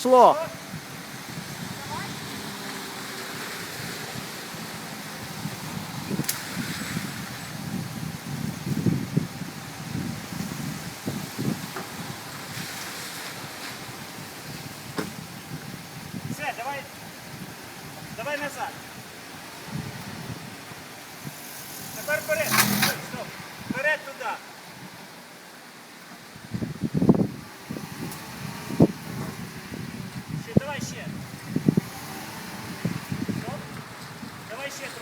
Пішло. Все, давай. Давай назад. Тепер вперед. Стой, Стоп. Вперед туди. Ще, давай ще. Стоп.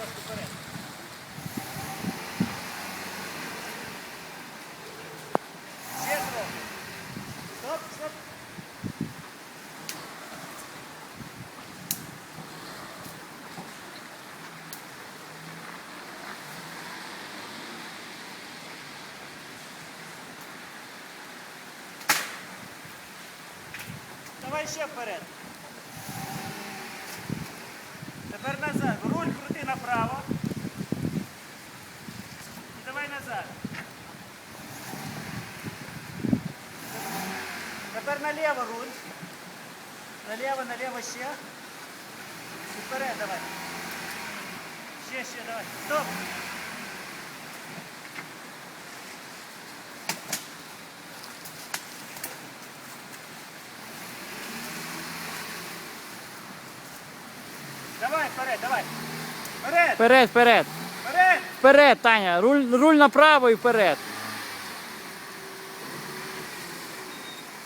Давай ще вперед. Тепер назад. Руль крути направо. І давай назад. Тепер наліво руль. Наліво, наліво ще. І вперед давай. Ще, ще давай. Стоп. Давай, вперед, давай. Вперед, Вперед, вперед. вперед. Вперед, Таня. Руль, руль направо і вперед.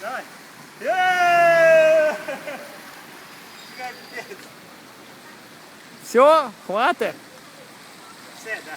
Давай. Е! Капець. Все, хватить. Все, да.